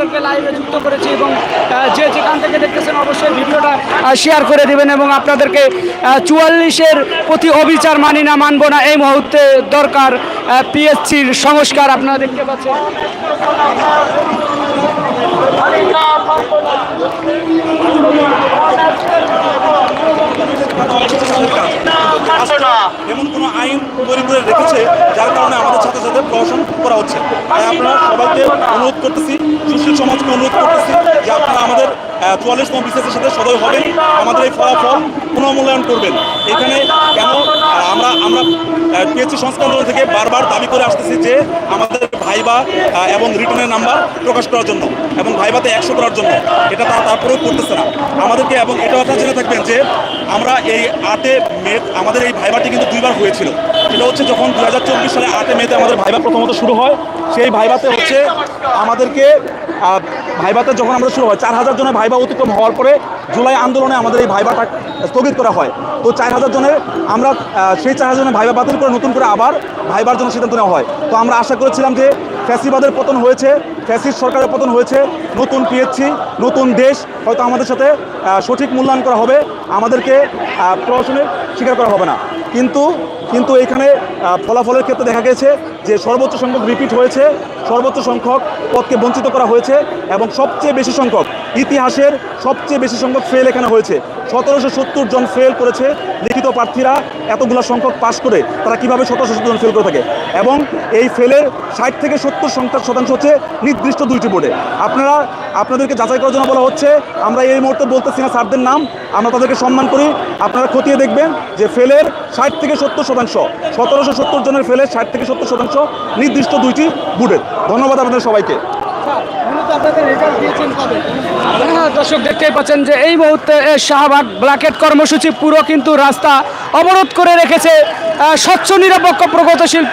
আপনাদেরকে লাইভে যুক্ত করেছি এবং যে যেখান থেকে দেখতেছেন অবশ্যই ভিডিওটা শেয়ার করে দিবেন এবং আপনাদেরকে চুয়াল্লিশের প্রতি অবিচার মানি না, মানবো না। এই মুহূর্তে দরকার পিএসসির সংস্কার। আপনারা দেখতে পাচ্ছেন। এমন কোনো আইন তৈরি করে রেখেছে, যার কারণে আমাদের ছাত্রছাত্রীদের প্রশাসন করা হচ্ছে। তাই আপনারা সবাইকে অনুরোধ করতেছি, সুশীল সমাজকে অনুরোধ করতেছি যে আপনারা আমাদের চুয়াল্লিশতম বিসিএসের সাথে সদয় হবেন। আমাদের এই ফলাফল পুনর্মূল্যায়ন করবেন। এখানে কেন আমরা আমরা পিএসসি সংস্কার আন্দোলন থেকে বারবার দাবি করে আসতেছি যে আমাদের ভাইবা এবং রিটার্নের নাম্বার প্রকাশ করার জন্য এবং ভাইবাতে একশো করার জন্য। এটা তারা তারপরেও করতেছে না। আমাদেরকে এবং এটা আপনারা জেনে থাকবেন যে আমরা এই আটে মে, আমাদের এই ভাইবাটি কিন্তু দুইবার হয়েছিল। সেটা হচ্ছে যখন দু হাজার চব্বিশ সালে আটে মেতে আমাদের ভাইবা প্রথমত শুরু হয়, সেই ভাইবাতে হচ্ছে আমাদেরকে আহ, ভাইবাতে যখন আমরা শুরু হয় চার হাজার জনের ভাইবা অতিক্রম হওয়ার পরে জুলাই আন্দোলনে আমাদের এই ভাইবাটা স্থগিত করা হয়। তো চার হাজার জনের আমরা সেই চার হাজার জনের ভাইবা বাতিল করে নতুন করে আবার ভাইবার জন্য সিদ্ধান্ত নেওয়া হয়। তো আমরা আশা করেছিলাম যে ফ্যাসিবাদের পতন হয়েছে ফ্যাসিস্ট সরকারের পতন হয়েছে, নতুন পিএসসি নতুন দেশ, হয়তো আমাদের সাথে সঠিক মূল্যায়ন করা হবে, আমাদেরকে প্রশাসনের স্বীকার করা হবে না। কিন্তু কিন্তু এখানে ফলাফলের ক্ষেত্রে দেখা গেছে যে সর্বোচ্চ সংখ্যক রিপিট হয়েছে, সর্বোচ্চ সংখ্যক পদকে বঞ্চিত করা হয়েছে এবং সবচেয়ে বেশি সংখ্যক ইতিহাসের সবচেয়ে বেশি সংখ্যক ফেল এখানে হয়েছে। সতেরোশো সত্তর জন ফেল করেছে লিখিত প্রার্থীরা, এতগুলো সংখ্যক পাশ করে তারা কীভাবে সতেরোশো জন ফেল করে থাকে? এবং এই ফেলের ষাট থেকে সত্তর শতাংশ হচ্ছে নির্দিষ্ট দুইটি বোর্ডে আপনারা আপনাদেরকে যাচাই করার জন্য বলা হচ্ছে আমরা এই মুহূর্তে বলতেছি না স্যারদের নাম আমরা তাদেরকে সম্মান করি। আপনারা খতিয়ে দেখবেন যে ফেলের ষাট থেকে সত্তর শতাংশ সতেরোশো সত্তর জনের ফেলের ষাট থেকে সত্তর শতাংশ নির্দিষ্ট দুইটি বুডের ধন্যবাদ আপনাদের সবাইকে। হ্যাঁ, দর্শক দেখতেই পাচ্ছেন যে এই মুহূর্তে শাহবাগ ব্ল্যাকেট কর্মসূচি পুরো কিন্তু রাস্তা অবরোধ করে রেখেছে স্বচ্ছ নিরপেক্ষ প্রগতিশীল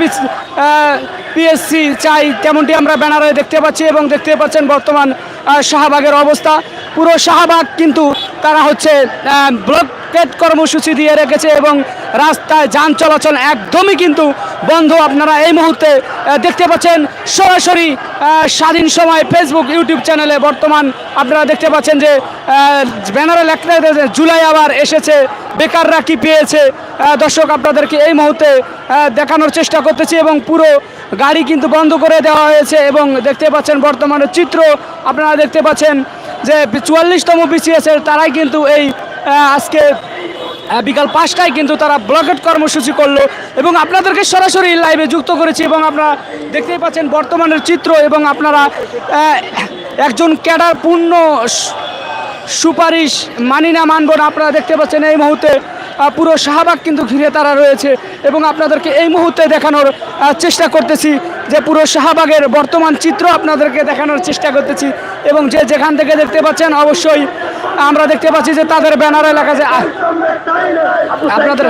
পিএসসি চাই। তেমনটি আমরা ব্যানারে দেখতে পাচ্ছি এবং দেখতে পাচ্ছেন বর্তমান শাহবাগের অবস্থা। পুরো শাহবাগ কিন্তু তারা হচ্ছে ব্লকেট কর্মসূচি দিয়ে রেখেছে এবং রাস্তায় যান চলাচল একদমই কিন্তু বন্ধ। আপনারা এই মুহূর্তে দেখতে পাচ্ছেন সরাসরি স্বাধীন সময় ফেসবুক ইউটিউব চ্যানেলে বর্তমান আপনারা দেখতে পাচ্ছেন যে ব্যানারে রয়েছে, জুলাই আবার এসেছে। বেকাররা কি পেয়েছে? দর্শক, আপনাদেরকে এই মুহূর্তে দেখানোর চেষ্টা করতেছি এবং পুরো গাড়ি কিন্তু বন্ধ করে দেওয়া হয়েছে এবং দেখতে পাচ্ছেন বর্তমানে চিত্র। আপনারা দেখতে পাচ্ছেন যে চুয়াল্লিশতম বিসিএসের তারাই কিন্তু এই আজকে বিকাল পাঁচটায় কিন্তু তারা ব্লকেট কর্মসূচি করল এবং আপনাদেরকে সরাসরি লাইভে যুক্ত করেছি এবং আপনারা দেখতেই পাচ্ছেন বর্তমানের চিত্র এবং আপনারা একজন ক্যাডার পূর্ণ সুপারিশ মানি না, মানব না। আপনারা দেখতে পাচ্ছেন এই মুহূর্তে পুরো শাহবাগ কিন্তু ঘিরে তারা রয়েছে এবং আপনাদেরকে এই মুহূর্তে দেখানোর চেষ্টা করতেছি যে পুরো শাহবাগের বর্তমান চিত্র আপনাদেরকে দেখানোর চেষ্টা করতেছি এবং যে যেখান থেকে দেখতে পাচ্ছেন অবশ্যই আমরা দেখতে পাচ্ছি যে তাদের ব্যানারে লেখা যে আপনাদের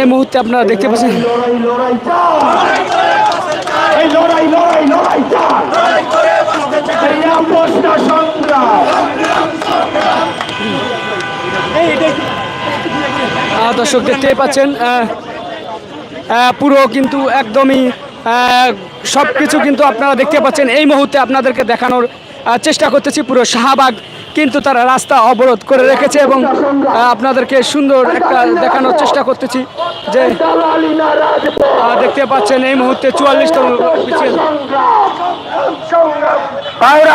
এই মুহূর্তে আপনারা দেখতে পাচ্ছেন। দর্শক দেখতেই পাচ্ছেন পুরো কিন্তু একদমই সব কিছু কিন্তু আপনারা দেখতে পাচ্ছেন। এই মুহূর্তে আপনাদেরকে দেখানোর চেষ্টা করতেছি পুরো শাহবাগ কিন্তু তারা রাস্তা অবরোধ করে রেখেছে এবং আপনাদেরকে সুন্দর একটা দেখানোর চেষ্টা করতেছি যে দেখতে পাচ্ছেন এই মুহূর্তে চুয়াল্লিশতম মিছিল।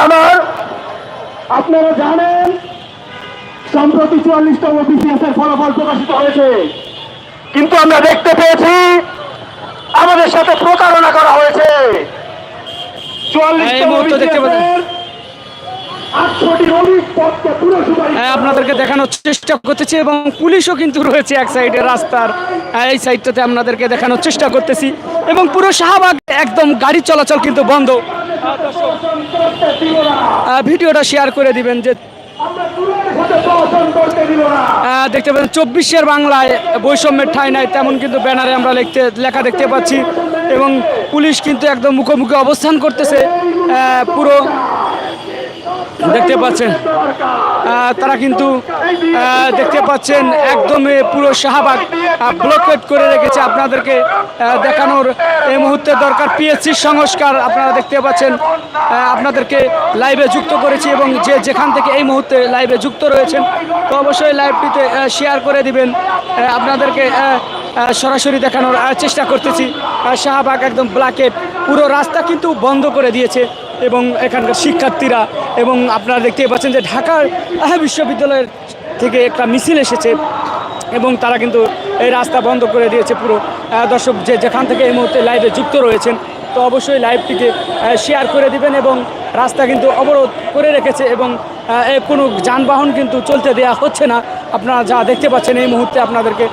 আমার আপনারা জানেন সম্প্রতি চুয়াল্লিশতম বিসিএস এর ফলাফল প্রকাশিত হয়েছে কিন্তু আমরা দেখতে পেয়েছি আমাদের সাথে প্রতারণা করা হয়েছে এই মুহূর্তে দেখতে পাচ্ছেন। আটশোটি রবিক পদকে পুরো সুপারিশ হ্যাঁ, আপনাদেরকে দেখানোর চেষ্টা করতেছি এবং পুলিশও কিন্তু রয়েছে এক সাইডে রাস্তার হ্যাঁ, এই সাইডটাতে আপনাদেরকে দেখানোর চেষ্টা করতেছি। এবং পুরো শাহবাগ একদম গাড়ি চলাচল কিন্তু বন্ধ। ভিডিওটা শেয়ার করে দিবেন যে দেখতে পাচ্ছেন চব্বিশের বাংলায় বৈষম্যের ঠাঁই নাই তেমন কিন্তু ব্যানারে আমরা লিখতে লেখা দেখতে পাচ্ছি। এবং পুলিশ কিন্তু একদম মুখোমুখি অবস্থান করতেছে। পুরো দেখতে পাচ্ছেন তারা কিন্তু দেখতে পাচ্ছেন একদম পুরো শাহবাগ ব্লকেট করে রেখেছে আপনাদেরকে দেখানোর এই মুহূর্তে দরকার। পিএসসির সংস্কার আপনারা দেখতে পাচ্ছেন আপনাদেরকে লাইভে যুক্ত করেছি এবং যে যেখান থেকে এই মুহূর্তে লাইভে যুক্ত রয়েছেন, তো অবশ্যই লাইভটিতে শেয়ার করে দিবেন আপনাদেরকে সরাসরি দেখানোর চেষ্টা করতেছি। শাহবাগ একদম ব্ল্যাকেট পুরো রাস্তা কিন্তু বন্ধ করে দিয়েছে। এবং এখানকার শিক্ষার্থীরা এবং আপনারা দেখতে পাচ্ছেন যে ঢাকার বিশ্ববিদ্যালয়ের থেকে একটা মিছিল এসেছে এবং তারা কিন্তু এই রাস্তা বন্ধ করে দিয়েছে পুরো। দর্শক যে যেখান থেকে এই মুহূর্তে লাইভে যুক্ত রয়েছেন, তো অবশ্যই লাইভটিকে শেয়ার করে দিবেন এবং রাস্তা কিন্তু অবরোধ করে রেখেছে এবং কোনো যানবাহন কিন্তু চলতে দেওয়া হচ্ছে না। আপনারা যা দেখতে পাচ্ছেন এই মুহূর্তে আপনাদেরকে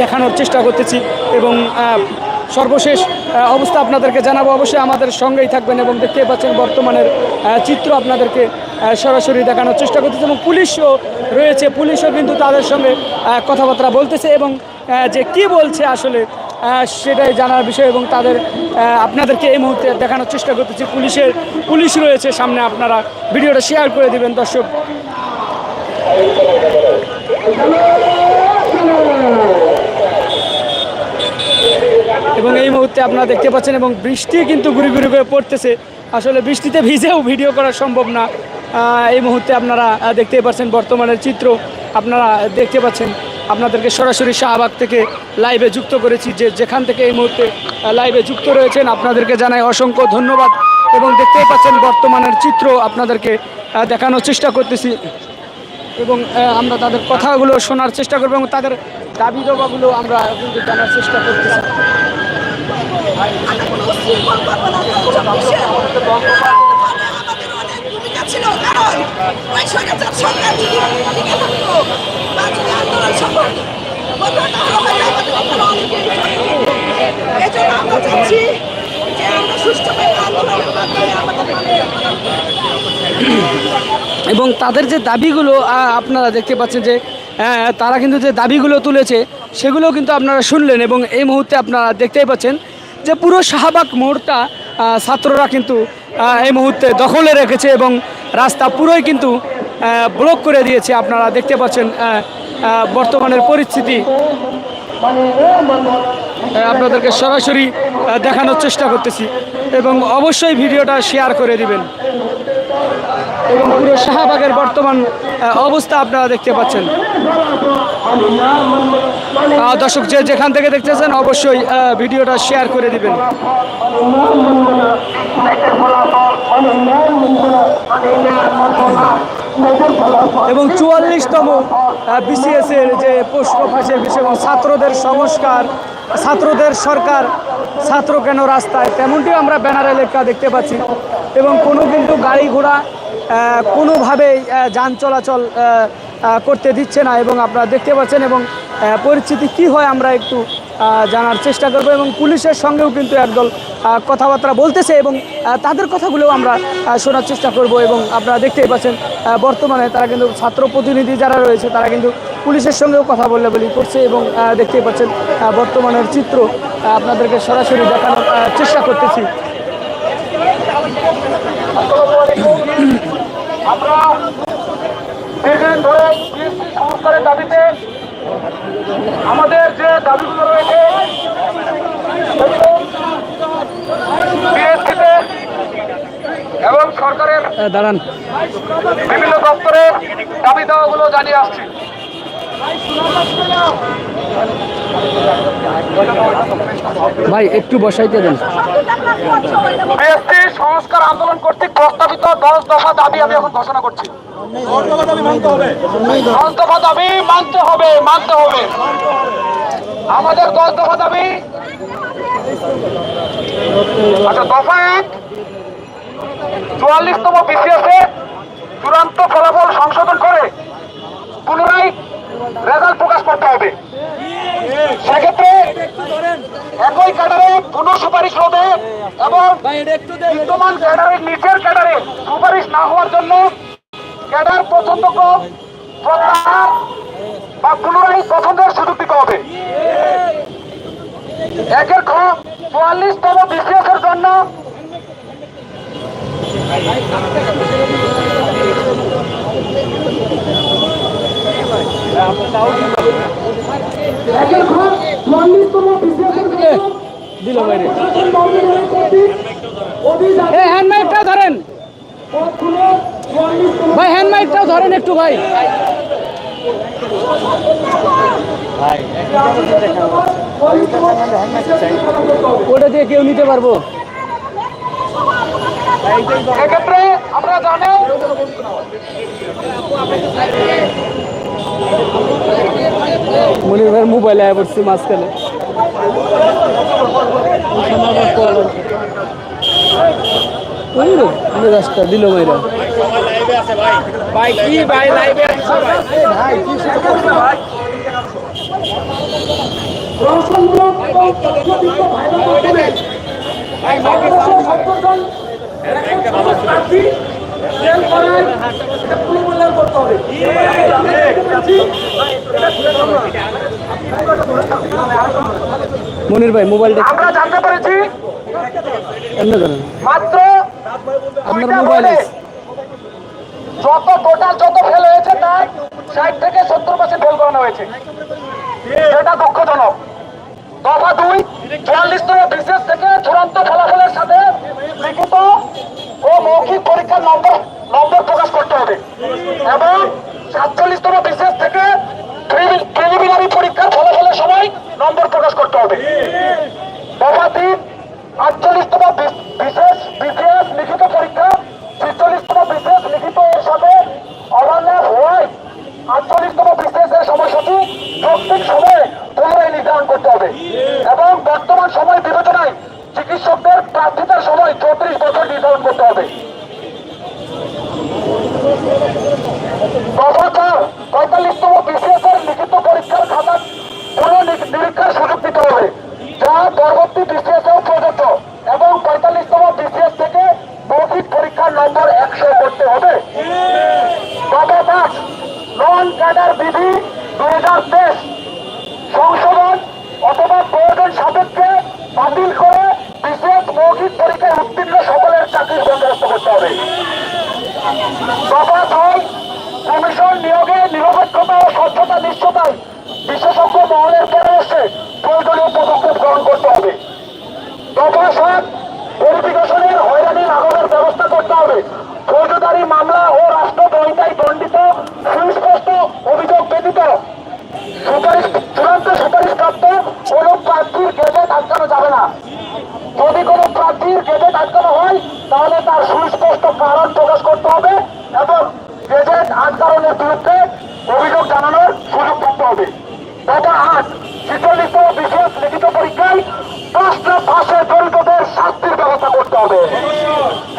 দেখানোর চেষ্টা করতেছি এবং সর্বশেষ অবস্থা আপনাদেরকে জানাব। অবশ্যই আমাদের সঙ্গেই থাকবেন এবং দেখতে পাচ্ছেন বর্তমানের চিত্র আপনাদেরকে সরাসরি দেখানোর চেষ্টা করতেছে এবং পুলিশও রয়েছে। পুলিশও কিন্তু তাদের সঙ্গে কথাবার্তা বলতেছে এবং যে কি বলছে আসলে সেটাই জানার বিষয় এবং তাদের আপনাদেরকে এই মুহূর্তে দেখানোর চেষ্টা করতেছি। পুলিশের, পুলিশ রয়েছে সামনে, আপনারা ভিডিওটা শেয়ার করে দেবেন দর্শক। এবং এই মুহূর্তে আপনারা দেখতে পাচ্ছেন এবং বৃষ্টি কিন্তু ঘুরি ঘুরি করে পড়তেছে। আসলে বৃষ্টিতে ভিজেও ভিডিও করা সম্ভব না। এই মুহূর্তে আপনারা আহ, দেখতেই পাচ্ছেন বর্তমানের চিত্র। আপনারা দেখতে পাচ্ছেন আপনাদেরকে সরাসরি শাহবাগ থেকে লাইভে যুক্ত করেছি। যে যেখান থেকে এই মুহূর্তে লাইভে যুক্ত রয়েছেন আপনাদেরকে জানাই অসংখ্য ধন্যবাদ এবং দেখতেই পাচ্ছেন বর্তমানের চিত্র আপনাদেরকে দেখানোর চেষ্টা করতেছি। এবং আমরা তাদের কথাগুলো শোনার চেষ্টা করব এবং তাদের দাবি দাবাগুলো আমরা কিন্তু জানার চেষ্টা করতেছি। এবং তাদের যে দাবিগুলো আপনারা দেখতে পাচ্ছেন যে তারা কিন্তু যে দাবিগুলো তুলেছে, সেগুলো কিন্তু আপনারা শুনলেন এবং এই মুহূর্তে আপনারা দেখতেই পাচ্ছেন যে পুরো শাহবাগ মোড়টা ছাত্ররা কিন্তু এই মুহূর্তে দখলে রেখেছে এবং রাস্তা পুরোই কিন্তু ব্লক করে দিয়েছে। আপনারা দেখতে পাচ্ছেন বর্তমানের পরিস্থিতি। আপনাদেরকে সরাসরি দেখানোর চেষ্টা করতেছি এবং অবশ্যই ভিডিওটা শেয়ার করে দিবেন। এবং পুরো শাহবাগের বর্তমান অবস্থা আপনারা দেখতে পাচ্ছেন। দর্শক যে যেখান থেকে দেখতেছেন, অবশ্যই ভিডিওটা শেয়ার করে দিবেন। এবং চুয়াল্লিশতম বিসিএস এর যে প্রশ্ন ফাঁসের বিষয় এবং ছাত্রদের সংস্কার, ছাত্রদের সরকার, ছাত্র কেন রাস্তায়? তেমনটিও আমরা ব্যানারে লেখা দেখতে পাচ্ছি। এবং কোনো কিন্তু গাড়ি ঘোড়া কোনোভাবেই যান চলাচল করতে দিচ্ছে না এবং আপনারা দেখতে পাচ্ছেন এবং পরিস্থিতি কি হয় আমরা একটু জানার চেষ্টা করব এবং পুলিশের সঙ্গেও কিন্তু একদল কথাবার্তা বলতেছে এবং তাদের কথাগুলোও আমরা শোনার চেষ্টা করব এবং আপনারা দেখতেই পাচ্ছেন বর্তমানে তারা কিন্তু ছাত্র প্রতিনিধি যারা রয়েছে তারা কিন্তু পুলিশের সঙ্গেও কথা বলে বলি করছে এবং দেখতেই পাচ্ছেন বর্তমানের চিত্র আপনাদেরকে সরাসরি দেখানোর চেষ্টা করতেছি। আমরা দীর্ঘদিন ধরে বিএসসি সংস্কারের দাবিতে আমাদের যে দাবিগুলো রয়েছে বিএসসিতে এবং সরকারের দাঁড়ান। বিভিন্ন দপ্তরে দাবি দেওয়াগুলো জানিয়ে আসছি। ভাই, একটু বসাইতে দেন। সংস্কার আন্দোলন কর্তৃক প্রস্তাবিত দশ দফা দাবি আমি এখন ঘোষণা করছি। দশ দফা দাবি মানতে হবে মানতে হবে। আমাদের দশ দফা দাবি আচ্ছা দফা এক, চুয়াল্লিশতম বিসিএসে চূড়ান্ত ফলাফল সংশোধন করে পুনরায় রেজাল্ট প্রকাশ করতে হবে। সেক্ষেত্রে একই ক্যাডারে পুনঃ সুপারিশ হবে এবং বিদ্যমান ক্যাডারের নিচের ক্যাডারে সুপারিশ না হওয়ার জন্য ক্যাডার পছন্দ প্রত্যাহার বা পুনরায় পছন্দের সুযোগ দিতে হবে। একের খ, চুয়াল্লিশতম জন্য একের ঘর চুয়াল্লিশতম বিসিএসের দিল বাইরে। ধরেন। ভাই হ্যান্ডমাইকটাও ধরেন একটু ভাই। ওটা দিয়ে কেউ নিতে পারব। এক্ষেত্রে আমরা জানি মনির ভাইয়ের মোবাইলে আয় পড়ছি মাঝখানে ওই রে, মেজাজটা দিল তথ্যভিত্তিক ভাইরাল মাধ্যমে বাংলাদেশের সর্বজন প্রার্থী জেল করায় এটা পুনর্মূল্যায়ন করতে হবে। মনির ভাই মোবাইলটা আমরা জানতে পেরেছি। মাত্র আপনার মোবাইল যত টোটাল যত ফেল হয়েছে তার ষাট থেকে সত্তর পার্সেন্ট ফেল করানো হয়েছে। সেটা দুঃখজনক। দফা দুই চুয়াল্লিশতম বিশেষ থেকে চূড়ান্ত ফলাফলের সাথে লিখিত ও মৌখিক পরীক্ষার নম্বর নম্বর প্রকাশ করতে হবে। এবং সাতচল্লিশতম বিশেষ থেকে প্রিলিমিনারি পরীক্ষার ফলাফলের সময় নম্বর প্রকাশ করতে হবে। দফা তিন, আটচল্লিশতম বিশেষ বিশেষ লিখিত পরীক্ষা ছিচল্লিশতম বিশেষ লিখিত এর সাথে অবান্যাস হওয়ায় আটচল্লিশতম বিশেষের সময়সূচি যৌক্তিক সময়ে পুনরায় নির্ধারণ করতে হবে এবং বর্তমান সময় বিবেচনায় চিকিৎসকদের প্রার্থিতার সময় চৌত্রিশ বছর নির্ধারণ করতে হবে গতকাল পঁয়তাল্লিশতম বিসিএস এর লিখিত পরীক্ষার খাতা পুনঃ নি- নিরীক্ষার সুযোগ দিতে হবে যা পরবর্তী বিসিএস এও প্রযোজ্য এবং পঁয়তাল্লিশতম বিসিএস থেকে মৌখিক পরীক্ষার নম্বর একশো করতে হবে গত পাঁচ নন ক্যাডার বিধি তেইশ সংশোধন অথবা প্রয়োজন সাপেক্ষে বাতিল করে বিশেষ মৌখিক পরীক্ষায় উত্তীর্ণ সকলের চাকরির বন্দোবস্ত করতে হবে। কমিশন নিয়োগে নিরপেক্ষতা ও স্বচ্ছতা নিশ্চয়তায় বিশেষজ্ঞ মহলের পরামর্শে প্রয়োজনীয় পদক্ষেপ গ্রহণ করতে হবে। দফা সাত ভেরিফিকেশনের হয়রানি লাঘবের ব্যবস্থা করতে হবে। ফৌজদারি মামলা ও রাষ্ট্রদ্রোহিতায় দণ্ডিত সুস্পষ্ট অভিযোগ ব্যতীত সুপারিশ চূড়ান্ত সুপারিশপ্রাপ্ত কোনো প্রার্থীর গেজেট আটকানো যাবে না যদি কোনো প্রার্থীর গেজেট আটকানো হয় তাহলে তার সুস্পষ্ট কারণ প্রকাশ করতে হবে এবং গেজেট আটকানোর বিরুদ্ধে অভিযোগ জানানোর সুযোগ থাকতে হবে তথা আট ছিচল্লিশতম বিশেষ লিখিত পরীক্ষায় প্রশ্ন ফাঁসে জড়িতদের শাস্তির ব্যবস্থা করতে হবে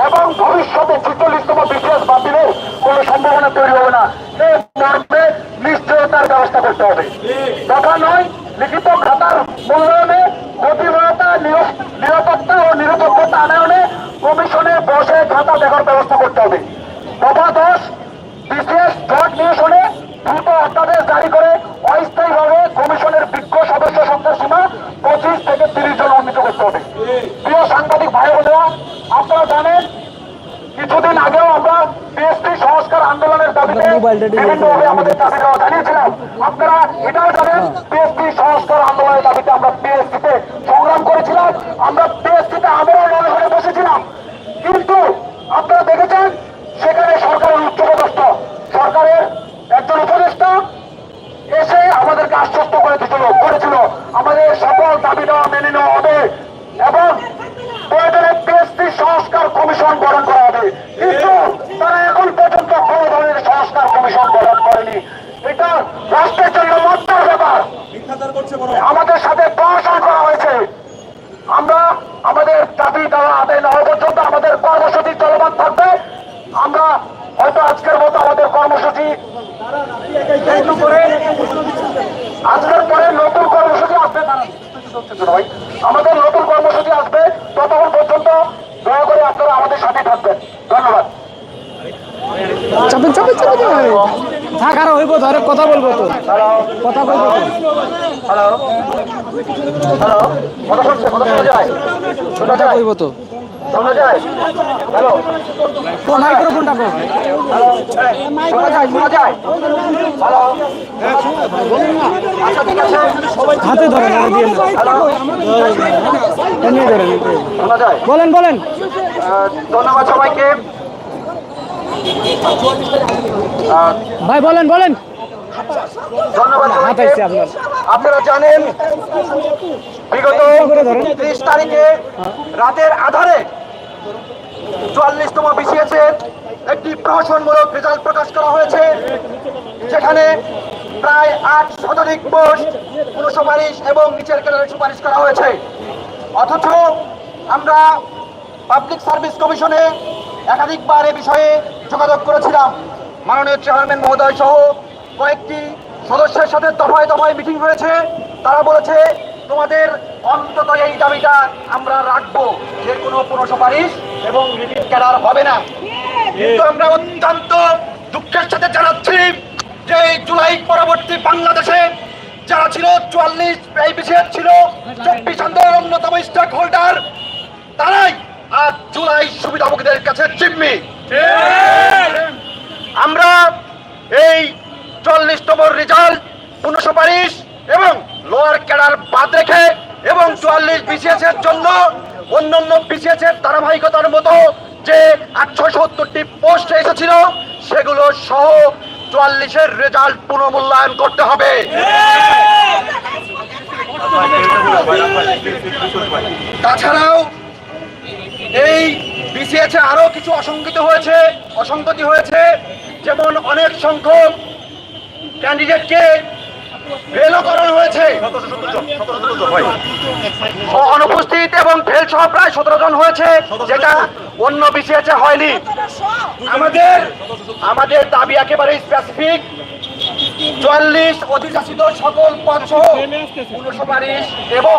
এবং ভবিষ্যতে ছিচল্লিশতম বিশেষ বাতিলের কোনো সম্ভাবনা তৈরি হবে না এই মর্মে নিশ্চয়তার ব্যবস্থা করতে হবে তথা নয় লিখিত খাতার মূল্যায়নে গতিময়তা নির- নিরাপত্তা ও নিরপেক্ষতা আনয়নে কমিশনে বসে খাতা দেখার ব্যবস্থা করতে হবে। তথা দশ, বিশেষ জট নিরসনে দ্রুত অধ্যাদেশ জারি করে অস্থায়ীভাবে কমিশনের বিজ্ঞ সদস্য সংখ্যার সীমা পঁচিশ থেকে তিরিশ জন উন্নীত করতে হবে। প্রিয় সাংবাদিক ভাই বোনেরা আপনারা জানেন, কিছুদিন আগেও আমরা সংস্কার আন্দোলনের দাবিতে আমাদের জানিয়েছিলাম আপনারা এটাও জানেন পিএসপি সংস্কার আন্দোলনের দাবিতে আমরা পিএসপিতে সংগ্রাম করেছিলাম আমরা পিএসপিতে আমরাও নড়ে বসেছিলাম কিন্তু আপনারা দেখেছেন সেখানে সরকারের উচ্চপদস্থ সরকারের একজন উপদেষ্টা এসে আমাদেরকে আশ্বস্ত করেছিল করেছিল আমাদের সকল দাবি দেওয়া মেনে নেওয়া হবে এবং প্রয়োজনে পিএসপি সংস্কার কমিশন গঠন করা হবে কিন্তু তারা এখন পর্যন্ত কোনো ধরনের সংস্কার কমিশন গঠন করেনি এটা রাষ্ট্রের জন্য লজ্জার ব্যাপার মিথ্যাচার করছে বড় আমাদের সাথে প্রহসন করা হয়েছে আমরা আমাদের দাবি দেওয়া আদায় না হওয়া পর্যন্ত আমাদের কর্মসূচি চলমান থাকবে আমরা হয়তো আজকের মতো আমাদের কর্মসূচি একটু করে আজকের পরে নতুন কর্মসূচি আসবে ভাই। আমাদের নতুন কর্মসূচি আসবে ততক্ষণ পর্যন্ত দয়া করে আপনারা আমাদের সাথে থাকবেন ধন্যবাদ চাপেন চাপেন চাপেন চাপেন। থাক আর হইব ধরে কথা বলব তো কথা বলব হ্যালো হ্যালো কথা শুনছে কথা শোনা যায়? শোনা যায়? কইব তো? শোনা যায়? হ্যালো মাইক্রোফোনটা কো। শোনা যায় শোনা যায়? হ্যালো আচ্ছা ঠিক আছে। হাতে ধরেন আর দিয়ে না হ্যালো নিয়ে ধরেন শোনা যায়? বলেন বলেন। ধন্যবাদ সবাইকে। ভাই বলেন বলেন। ধন্যবাদ আপনার। জানেন বিগত ত্রিশ তারিখে রাতের আধারে চুয়াল্লিশতম বিসিএসে একটি প্রহসনমূলক রেজাল্ট প্রকাশ করা হয়েছে যেখানে প্রায় আট শতাধিক পোস্ট কোনো সুপারিশ এবং নিচের ক্যাডারের সুপারিশ করা হয়েছে। অথচ আমরা পাবলিক সার্ভিস কমিশনে একাধিকবার এ বিষয়ে যোগাযোগ করেছিলাম। মাননীয় চেয়ারম্যান মহোদয় সহ কয়েকটি সদস্যের সাথে দফায় দফায় মিটিং হয়েছে। তারা বলেছে তোমাদের অন্তত এই দাবিটা আমরা রাখব। যে কোনো কোনো সুপারিশ এবং রিলিফ ক্যাডার হবে না। কিন্তু আমরা অত্যন্ত দুঃখের সাথে জানাচ্ছি যে এই জুলাই পরবর্তী বাংলাদেশে যারা ছিল চুয়াল্লিশ এই বিশেষ ছিল চব্বিশ আন্দোলনের অন্যতম স্টেক হোল্ডার তারাই আজ জুলাই সুবিধাভোগীদের কাছে জিম্মি। আমরা এই চল্লিশতম রেজাল্ট পুনঃসুপারিশ এবং লোয়ার ক্যাডার বাদ রেখে এবং চুয়াল্লিশ বিসিএস এর জন্য অন্যান্য বিসিএস এর ধারাবাহিকতার মতো যে আটশো সত্তরটি পোস্ট এসেছিল, সেগুলো সহ চুয়াল্লিশের রেজাল্ট পুনর্মূল্যায়ন করতে হবে। তাছাড়াও এই বিসিএস আরও কিছু অসংগতি হয়েছে অসংগতি হয়েছে, যেমন অনেক সংখ্যক ক্যান্ডিডেটকে ফেলও করানো হয়েছে? অনুপস্থিত এবং ফেল সহ প্রায় সতেরো জন হয়েছে, যেটা অন্য বিসিএস হয়নি। আমাদের আমাদের দাবি একেবারে স্পেসিফিক চুয়াল্লিশ অধিশাসিত সকল পাঁচশো সুপারিশ এবং